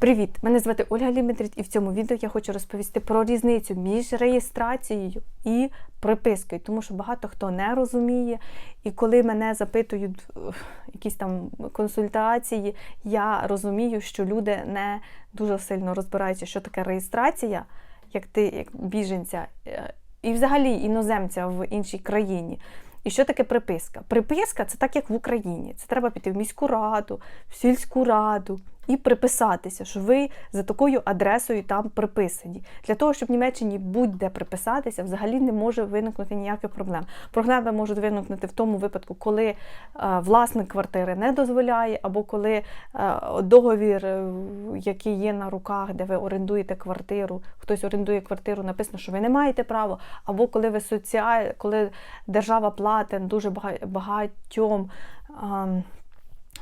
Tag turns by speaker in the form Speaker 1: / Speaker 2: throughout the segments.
Speaker 1: Привіт! Мене звати Ольга Лімітрід, і в цьому відео я хочу розповісти про різницю між реєстрацією і припискою, тому що багато хто не розуміє. І коли мене запитують е, якісь там консультації, я розумію, що люди не дуже сильно розбираються, що таке реєстрація, як ти, як біженця, е, і взагалі іноземця в іншій країні. І що таке приписка? Приписка це так, як в Україні. Це треба піти в міську раду, в сільську раду і приписатися, що ви за такою адресою там приписані. Для того, щоб в Німеччині будь-де приписатися, взагалі не може виникнути ніяких проблем. Проблеми можуть виникнути в тому випадку, коли е, власник квартири не дозволяє, або коли е, договір, е, який є на руках, де ви орендуєте квартиру, хтось орендує квартиру, написано, що ви не маєте права, або коли ви соціаль, коли держава платить дуже бага- багатьом.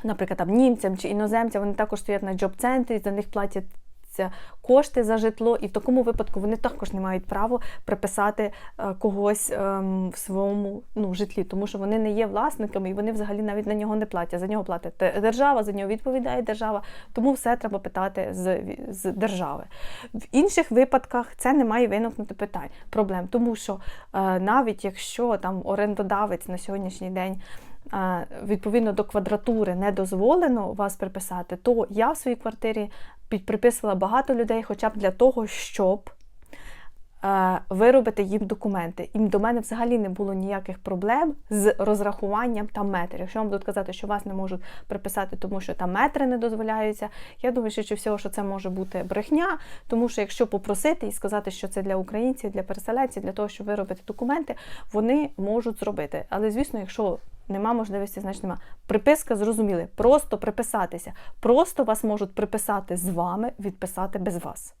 Speaker 1: Наприклад, там німцям чи іноземцям, вони також стоять на джоб-центрі, за них платять кошти за житло, і в такому випадку вони також не мають права приписати е, когось ем, в своєму ну, житлі, тому що вони не є власниками і вони взагалі навіть на нього не платять. За нього платить держава, за нього відповідає держава, тому все треба питати з, з держави. В інших випадках це не має виникнути питань, проблем, тому що е, навіть якщо там орендодавець на сьогоднішній день відповідно до квадратури не дозволено вас приписати, то я в своїй квартирі під- приписувала багато людей, хоча б для того, щоб е, виробити їм документи. І до мене взагалі не було ніяких проблем з розрахуванням там метрів. Якщо вам будуть казати, що вас не можуть приписати, тому що там метри не дозволяються, я думаю, що всього, що це може бути брехня, тому що якщо попросити і сказати, що це для українців, для переселенців, для того, щоб виробити документи, вони можуть зробити. Але звісно, якщо Нема можливості, значить нема. Приписка зрозуміли. Просто приписатися. Просто вас можуть приписати з вами, відписати без вас.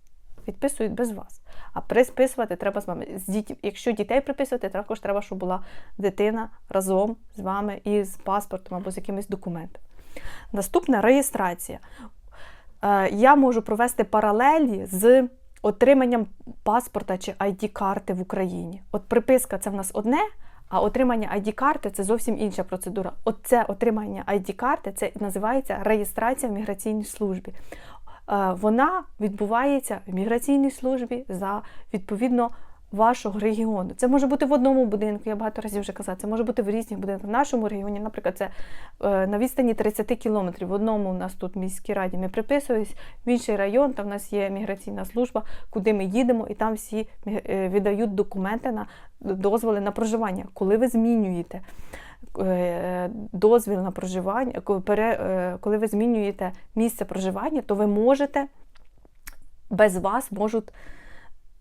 Speaker 1: Відписують без вас. А присписувати треба з вами. З діть... Якщо дітей приписувати, також треба, щоб була дитина разом з вами і з паспортом або з якимось документом. Наступна реєстрація. Е, Я можу провести паралелі з отриманням паспорта чи ID-карти в Україні. От приписка це в нас одне. А отримання ID-карти це зовсім інша процедура. Оце отримання ID-карти це називається реєстрація в міграційній службі. Е, Вона відбувається в міграційній службі за відповідно вашого регіону. Це може бути в одному будинку, я багато разів вже казала, це може бути в різних будинках. В нашому регіоні, наприклад, це е, на відстані 30 кілометрів. В одному у нас тут в міській раді ми приписуємось, в інший район, там в нас є міграційна служба, куди ми їдемо, і там всі е, віддають документи на дозволи на проживання. Коли ви змінюєте е, дозвіл на проживання, коли ви змінюєте місце проживання, то ви можете без вас можуть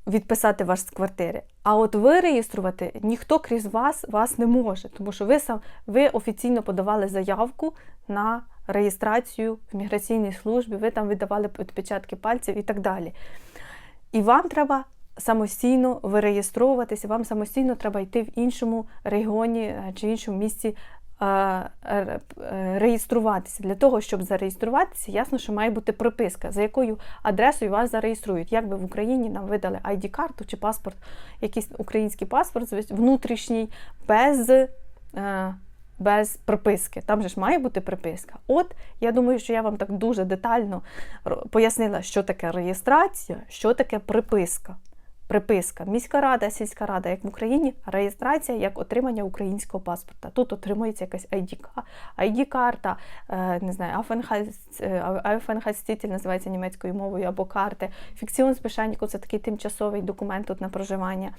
Speaker 1: відписати вас з квартири. А от ви реєструвати ніхто крізь вас вас не може, тому що ви сам ви офіційно подавали заявку на реєстрацію в міграційній службі, ви там видавали відпечатки пальців і так далі. І вам треба самостійно виреєстровуватися, вам самостійно треба йти в іншому регіоні е, чи іншому місці реєструватися. Для того, щоб зареєструватися, ясно, що має бути приписка, за якою адресою вас зареєструють. Як би в Україні нам видали ID-карту чи паспорт, якийсь український паспорт внутрішній, без. е, Без приписки, там же ж має бути приписка. От я думаю, що я вам так дуже детально пояснила, що таке реєстрація, що таке приписка. Приписка. Міська рада, сільська рада, як в Україні, реєстрація як отримання українського паспорта. Тут отримується якась ID-ка- ID-карта, е, не знаю, Aufenthaltstitel називається німецькою мовою, або карти. Фікціонсбешенніку це такий тимчасовий документ тут на проживання.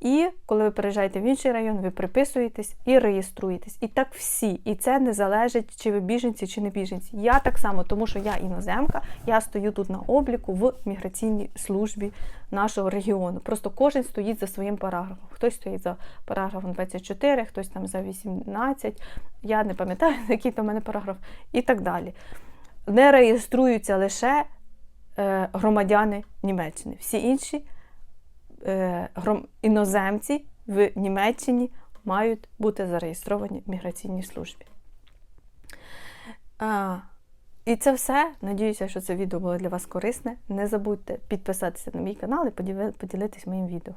Speaker 1: І коли ви переїжджаєте в інший район, ви приписуєтесь і реєструєтесь. І так всі. І це не залежить, чи ви біженці, чи не біженці. Я так само, тому що я іноземка, я стою тут на обліку в міграційній службі нашого регіону. Просто кожен стоїть за своїм параграфом. Хтось стоїть за параграфом 24, хтось там за 18, я не пам'ятаю, який там у мене параграф, і так далі. Не реєструються лише е, громадяни Німеччини. Всі інші іноземці в Німеччині мають бути зареєстровані в міграційній службі. А, і це все. Надіюся, що це відео було для вас корисне. Не забудьте підписатися на мій канал і поділитися моїм відео.